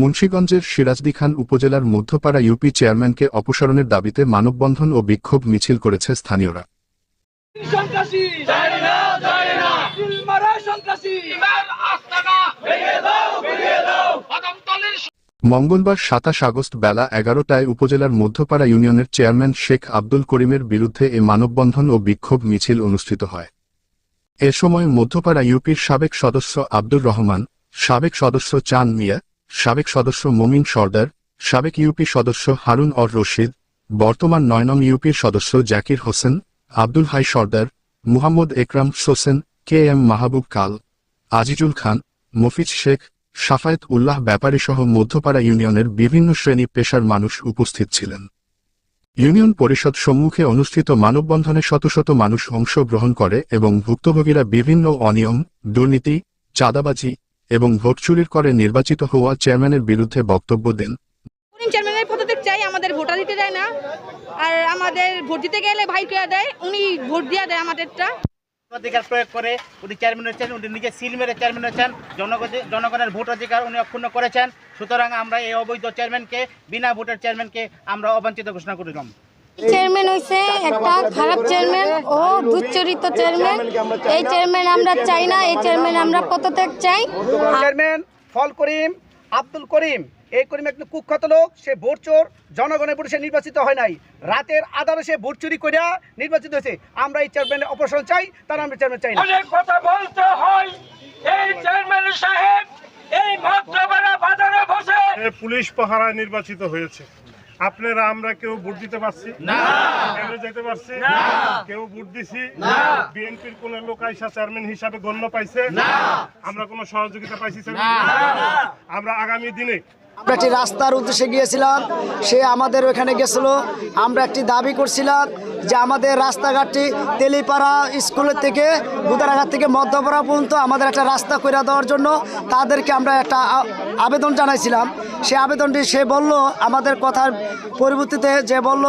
মুন্সীগঞ্জের সিরাজদি খান উপজেলার মধ্যপাড়া ইউপি চেয়ারম্যানকে অপসারণের দাবিতে মানববন্ধন ও বিক্ষোভ মিছিল করেছে স্থানীয়রা। মঙ্গলবার সাতাশ আগস্ট বেলা এগারোটায় উপজেলার মধ্যপাড়া ইউনিয়নের চেয়ারম্যান শেখ আব্দুল করিমের বিরুদ্ধে এ মানববন্ধন ও বিক্ষোভ মিছিল অনুষ্ঠিত হয়। এ সময় মধ্যপাড়া ইউপির সাবেক সদস্য আব্দুর রহমান সাবেক সদস্য চান মিয়া সাবেক সদস্য মমিন সর্দার, সাবেক ইউপি সদস্য হারুন অর রশিদ, বর্তমান নয় নং ইউপির সদস্য জাকির হোসেন, আব্দুল হাই সর্দার, মুহাম্মদ একরাম সোসেন কে এম মাহবুব কাল, আজিজুল খান, মফিজ শেখ, সাফায়েত উল্লাহ ব্যাপারী সহ মধ্যপাড়া ইউনিয়নের বিভিন্ন শ্রেণি পেশার মানুষ উপস্থিত ছিলেন। ইউনিয়ন পরিষদ সম্মুখে অনুষ্ঠিত মানববন্ধনে শত শত মানুষ অংশগ্রহণ করে এবং ভুক্তভোগীরা বিভিন্ন অনিয়ম, দুর্নীতি, চাঁদাবাজি এবং ভোট চুরির করে নির্বাচিত হওয়া চেয়ারম্যানের বিরুদ্ধে বক্তব্য দেন। চেয়ারম্যানের পদত্যাগ চাই আমাদের ভোটার দিতে যায় না। আর আমাদের ভোট দিতে গেলে ভাই করে দেয় উনি ভোট দিয়ে দেয় আমাদেরটা। অধিকার প্রয়োগ করে উনি চেয়ারম্যান হচ্ছেন উনি নিজে সিল মেরে চেয়ারম্যান হচ্ছেন জনগণ- জনগণের ভোট অধিকার উনি অক্ষুণ্ণ করেছেন। সুতরাং আমরা এই অবৈধ চেয়ারম্যানকে বিনা ভোটের চেয়ারম্যানকে আমরা অবাঞ্ছিত ঘোষণা করলাম চেয়ারম্যান হইছে একটা খারাপ চেয়ারম্যান ও দুচ্চরিত চেয়ারম্যান এই চেয়ারম্যান আমরা চাই না এই চেয়ারম্যান আমরা পদত্যাগ চাই। চেয়ারম্যান ফল করিম আব্দুল করিম। এই করিম একজন কুখ্যাত লোক সে ভোট চোর জনগণের ভোটে সে নির্বাচিত হয় নাই। রাতের আধারে সে ভোট চুরি করিয়া নির্বাচিত হয়েছে। আমরা এই চেয়ারম্যানের অপসারণ চাই তার আমরা চেয়ারম্যান চাই না। অনেক কথা বলতে হয় এই চেয়ারম্যান সাহেব এই বাজারে বসে। পুলিশ পাহারায় নির্বাচিত হয়েছে। আপনারা আমরা কেউ ভোট দিতে পারছি? না। কেউ যেতে পারছি? না। কেউ ভোট দিছি? না। বিএনপির কোন লোক আইসা চেয়ারম্যান হিসাবে গণ্য পাইছে? না। আমরা কোন সহযোগিতা পাইছি? আমরা আগামী দিনে আমরা একটি রাস্তার উদ্দেশ্যে গিয়েছিলাম সে আমাদের ওখানে গেছিল। আমরা একটি দাবি করছিলাম যে আমাদের রাস্তাঘাটটি তেলিপাড়া স্কুলের থেকে, গুদারাঘাট থেকে মধ্যপাড়া পর্যন্ত আমাদের একটা রাস্তা করে দেওয়ার জন্য তাদেরকে আমরা একটা আবেদন জানাইছিলাম। সে আবেদনটি সে বলল, আমাদের কথার পরিবর্তিতে যে বলল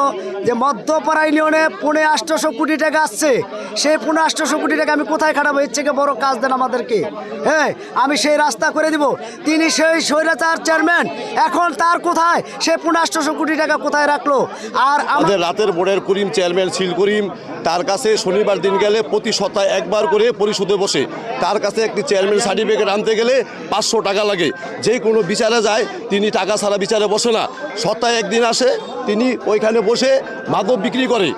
যে মধ্যপাড়া ইউনিয়নে পুনে আষ্টশো কোটি টাকা আসছে, সেই পুনে আষ্টশো কোটি টাকা আমি কোথায় খাটাবো? এর থেকে বড় কাজ দেন আমাদেরকে। হ্যাঁ আমি সেই রাস্তা করে দিব। তিনি সেই স্বৈরাচার চেয়ারম্যান, এখন তার কোথায়? সে পুনে আষ্টশো কোটি টাকা কোথায় রাখল? আর আমাদের রাতের বোর্ডের করিম চেয়ারম্যান সিল করিম, তার কাছে শনিবার দিন গেলে প্রতি সপ্তাহে একবার করে পরিশোধে বসে। তার কাছে একটি চেয়ারম্যান সার্টিফিকেট আনতে গেলে পাঁচশো টাকা লাগে। যে কোনো বিচারে যায়, তিনি টাকা ছাড়া বিচারে বসে না। সপ্তাহে একদিন আসে তিনি ওইখানে বসে মাদক বিক্রি করে।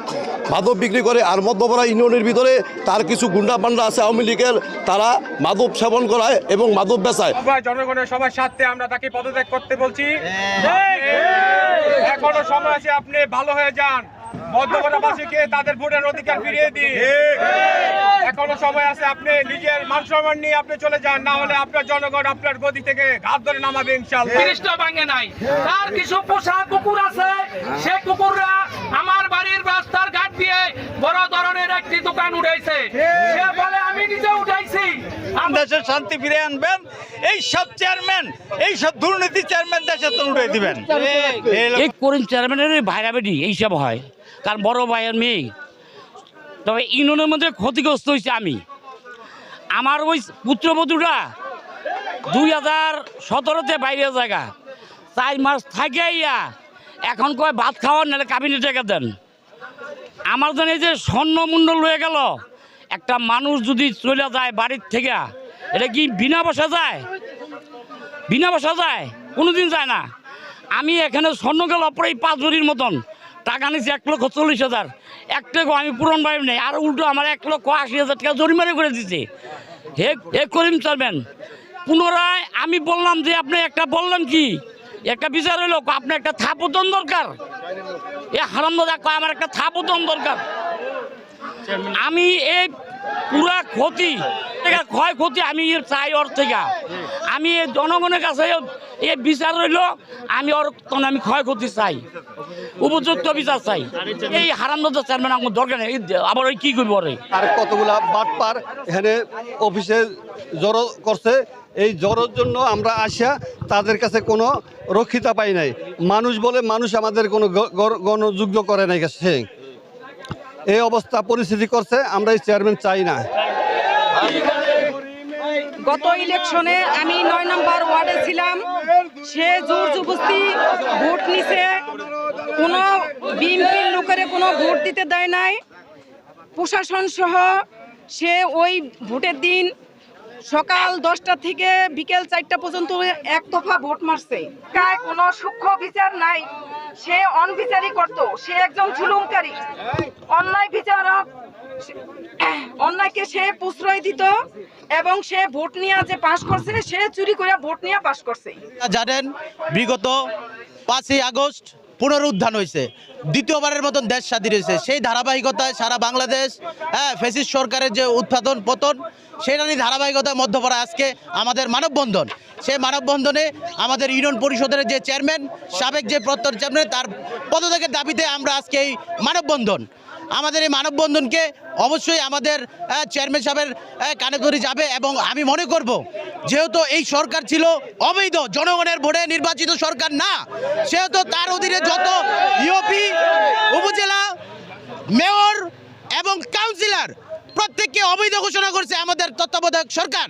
মাদক বিক্রি করে আর মধ্যপাড়া ইউনিয়নের ভিতরে তার কিছু গুন্ডা পান্ডা আছে আওয়ামী লীগের তারা মাদক সেবন করায় এবং মাদক বেচায়। জনগণের সবার স্বার্থে আমরা তাকে পদত্যাগ করতে বলছি। এখনও সময় আছে আপনি ভালো হয়ে যান। মধ্যপ্রদেশবাসীকে তাদের ভোটের অধিকার ফিরিয়ে দিন। এখনও সময় আছে আপনি নিজের মান সম্মান নিয়ে আপনি চলে যান না হলে আপনার জনগণ আপনার গদি থেকে ঘাত ধরে নামাবে ইনশাল্লাহ জিনিসটা ভাঙে নাই। তার কিছু পোষা কুকুর আছে সে কুকুররা আমার বাড়ির রাস্তার ঘাট দিয়ে বড় ধরনের একটি দোকান উঠাইছে। সে বলে আমি নিজে উঠাইছি। দেশের শান্তি ফিরে আনবেন এই সব চেয়ারম্যান এই সব দুর্নীতি চেয়ারম্যান দেশে তো উঠে দিবেন। এই করিম চেয়ারম্যানের ভাইরা বেটি এইসব হয়। কারণ বড় ভাইয়ের মেয়ে। তবে ইউনিয়নের মধ্যে ক্ষতিগ্রস্ত হয়েছে আমি। আমার ওই পুত্রবধূরা দুই হাজার সতেরোতে বাইরের জায়গা। চার মাস থাকে ইয়া, এখন কয় ভাত খাওয়ার নাহলে কাবিনে টাকা দেন। আমার জন্য এই যে স্বর্ণ হয়ে গেল, একটা মানুষ যদি চলে যায় বাড়ির থেকে, এটা কি বিনা বসা যায়? বিনা বসা যায়? কোনোদিন যায় না। আমি এখানে স্বর্ণ গেল এই পাঁচ ভরির মতন। টাকা নিচ্ছি এক লক্ষ চল্লিশ হাজার। এক টাকা আমি পূরণ পাই নাই, আর উল্টো আমার এক লক্ষ আশি হাজার টাকা জরিমানা করে দিচ্ছে হে হে করিম চলবেন পুনরায় আমি বললাম যে আপনি একটা বললেন কি? একটা বিচার হইল আপনার একটা থাপতন দরকার? এ হারামদাদা কয় আমার একটা থাপতন দরকার। আমি এই পুরা ক্ষতি। ক্ষয় ক্ষতি আমি চাই ওর থেকে। আমি এই জনগণের কাছে এই বিচার রইল, আমি ওর তখন আমি ক্ষয়ক্ষতি চাই। উপযুক্ত বিচার চাই। এই হারামদাদা চেয়ারম্যান আমার দরকার নেই। আবার ওই কি করব ওরে? আর কতগুলা বাটপার এখানে অফিসে জড়ো করছে। এই জড়োর জন্য আমরা আসা তাদের কাছে কোনো রক্ষিতা পাই নাই। মানুষ বলে মানুষ আমাদের কোনো গণযোগ্য করে নাই কাছে এই অবস্থা পরিস্থিতি করছে আমরা এই চেয়ারম্যান চাই না। গত ইলেকশনে আমি নয় নম্বর ওয়ার্ডে ছিলাম। সে জোর জবস্তি ভোট নিছে। কোনো বিএনপির লোকের কোনো ভোট দিতে দেয় নাই। প্রশাসন সহ সে ওই ভোটের দিন সকাল দশটা থেকে বিকেল চারটা পর্যন্ত এক দফা ভোট মারছে। কোনো সূক্ষ্ম বিচার নাই। সে অনবিচারই করত, সে একজন জুলুমকারী। অন্যায় বিচারক অন্যায়কে সে প্রশ্রয় দিত এবং সে ভোট নিয়ে যে পাশ করছে, সে চুরি করে ভোট নিয়ে পাশ করছে। জানেন, বিগত পাঁচই আগস্ট পুনরুত্থান হয়েছে। দ্বিতীয়বারের মতন দেশ স্বাধীন হয়েছে। সেই ধারাবাহিকতায় সারা বাংলাদেশ হ্যাঁ ফেসিস সরকারের যে উৎপাদন, পতন সেটা সেটারই ধারাবাহিকতায় মধ্যপাড়া আজকে আমাদের মানববন্ধন। সেই মানববন্ধনে আমাদের ইউনিয়ন পরিষদের যে চেয়ারম্যান, সাবেক যে প্রত্যর চেয়ারম্যান, তার পদত্যাগের দাবিতে আমরা আজকে এই মানববন্ধন আমাদের এই মানববন্ধনকে অবশ্যই আমাদের চেয়ারম্যান সাহেবের কানে ধরে যাবে এবং আমি মনে করব যেহেতু এই সরকার ছিল অবৈধ, জনগণের ভোটে নির্বাচিত সরকার না, সেহেতু তার অধীনে যত ইউপি, উপজেলা, মেয়র এবং কাউন্সিলর প্রত্যেককে অবৈধ ঘোষণা করছে আমাদের তত্ত্বাবধায়ক সরকার।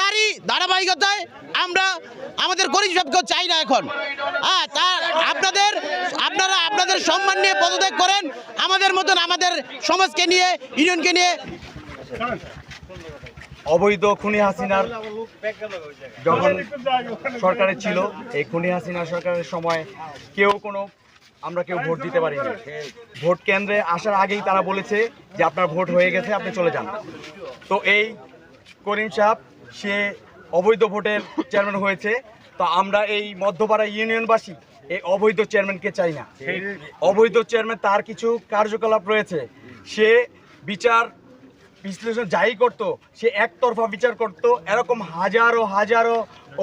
তারই ধারাবাহিকতায় আমরা আমাদের গরিব সাহেবকেও চাই না এখন। হ্যাঁ তা আপনাদের আপনারা আপনাদের সম্মান নিয়ে পদত্যাগ করেন। আমাদের মতন আমাদের সমাজকে নিয়ে ইউনিয়নকে নিয়ে। অবৈধ খুনি হাসিনার যখন সরকারে ছিল এই খুনি হাসিনা সরকারের সময় কেউ কোনো আমরা কেউ ভোট দিতে পারিনি। ভোট কেন্দ্রে আসার আগেই তারা বলেছে যে আপনার ভোট হয়ে গেছে, আপনি চলে যান। তো এই করিম সাহেব, সে অবৈধ ভোটের চেয়ারম্যান হয়েছে। তো আমরা এই মধ্যপাড়া ইউনিয়নবাসী, এই অবৈধ চেয়ারম্যানকে চাই না। অবৈধ চেয়ারম্যান তার কিছু কার্যকলাপ রয়েছে। সে বিচার বিশ্লেষণ যাই করতো, সে একতরফা বিচার করত। এরকম হাজারো হাজারো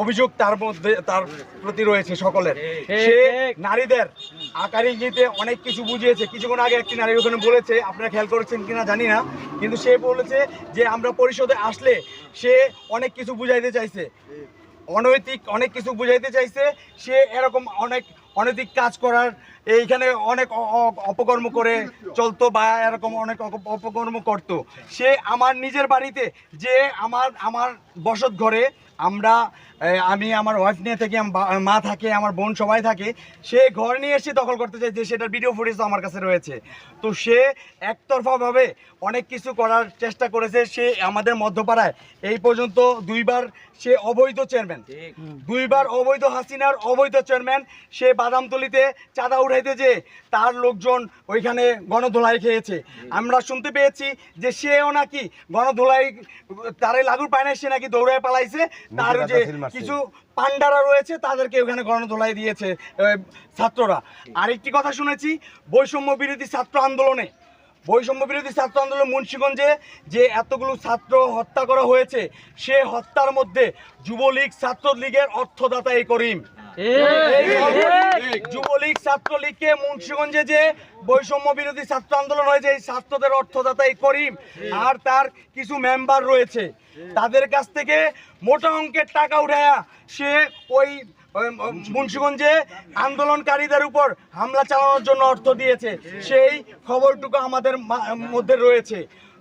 অভিযোগ তার মধ্যে, তার প্রতি রয়েছে সকলের। সে নারীদের আকার ইঙ্গিতে অনেক কিছু বুঝিয়েছে। কিছুক্ষণ আগে একটি নারী ওখানে বলেছে, আপনারা খেয়াল করেছেন কিনা জানি না, কিন্তু সে বলেছে যে আমরা পরিষদে আসলে সে অনেক কিছু বুঝাইতে চাইছে। অনৈতিক অনেক কিছু বুঝাইতে চাইছে, সে এরকম অনেক অনৈতিক কাজ করার, এইখানে অনেক অপকর্ম করে চলতো বা এরকম অনেক অপকর্ম করতো। সে আমার নিজের বাড়িতে যে আমার আমার বসত ঘরে আমরা আমি আমার ওয়াইফ নিয়ে থাকি মা থাকে, আমার বোন সবাই থাকে, সে ঘর নিয়ে এসে দখল করতে চাইছে সেটার ভিডিও ফুটেজ আমার কাছে রয়েছে। তো সে একতরফাভাবে অনেক কিছু করার চেষ্টা করেছে, সে আমাদের মধ্যপাড়ায়। এই পর্যন্ত দুইবার সে অবৈধ চেয়ারম্যান। দুইবার অবৈধ হাসিনার অবৈধ চেয়ারম্যান সে বাদামতলিতে চাঁদা উঠাইতে যে তার লোকজন ওইখানে গণধোলাই খেয়েছে। আমরা শুনতে পেয়েছি যে সেও নাকি গণধোলাই তারে লাগুর পায় না সে নাকি দৌড়ায় পালাইছে। তার যে কিছু পান্ডারা রয়েছে তাদেরকে ওখানে গণধোলাই দিয়েছে ছাত্ররা। আরেকটি কথা শুনেছি বৈষম্য বিরোধী ছাত্র আন্দোলনে বৈষম্য বিরোধী ছাত্র আন্দোলন মুন্সিগঞ্জে যে এতগুলো ছাত্র হত্যা করা হয়েছে সে হত্যার মধ্যে যুবলীগ ছাত্রলীগের অর্থদাতা এই করিম। যুবলীগ। ছাত্রলীগকে মুন্সিগঞ্জে যে বৈষম্য বিরোধী ছাত্র আন্দোলন হয়েছে এই ছাত্রদের অর্থদাতা এই করিম। আর তার কিছু মেম্বার রয়েছে। তাদের কাছ থেকে মোটা অঙ্কের টাকা উঠায়া সে ওই মুন্সিগঞ্জে আন্দোলনকারীদের উপর হামলা চালানোর জন্য অর্থ দিয়েছে। সেই খবরটুকু আমাদের মধ্যে রয়েছে।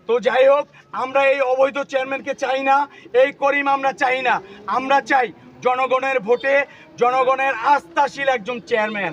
তো যাই হোক, আমরা এই অবৈধ চেয়ারম্যানকে চাই না, এই করিম আমরা চাই না। আমরা চাই জনগণের ভোটে জনগণের আস্থাশীল একজন চেয়ারম্যান।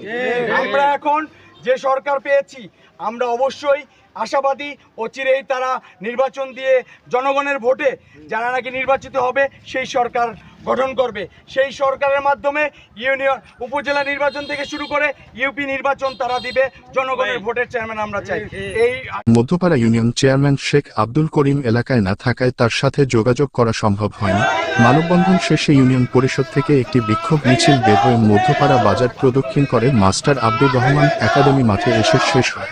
আমরা এখন যে সরকার পেয়েছি, আমরা অবশ্যই আশাবাদী অচিরেই তারা নির্বাচন দিয়ে জনগণের ভোটে যারা নাকি নির্বাচিত হবে, সেই সরকার গঠন করবে। সেই সরকারের মাধ্যমে ইউনিয়ন উপজেলা নির্বাচন থেকে শুরু করে ইউপি নির্বাচন তারা দিবে। জনগণের ভোটের চেয়ারম্যান আমরা চাই। এই মধ্যপাড়া ইউনিয়ন চেয়ারম্যান শেখ আব্দুল করিম এলাকায় না থাকায় তার সাথে যোগাযোগ করা সম্ভব হয়নি। মানববন্ধন শেষে ইউনিয়ন পরিষদ থেকে একটি বিক্ষোভ মিছিল বের হয়ে মধ্যপাড়া বাজার প্রদক্ষিণ করে মাস্টার আব্দুর রহমান একাডেমি মাঠে এসে শেষ হয়।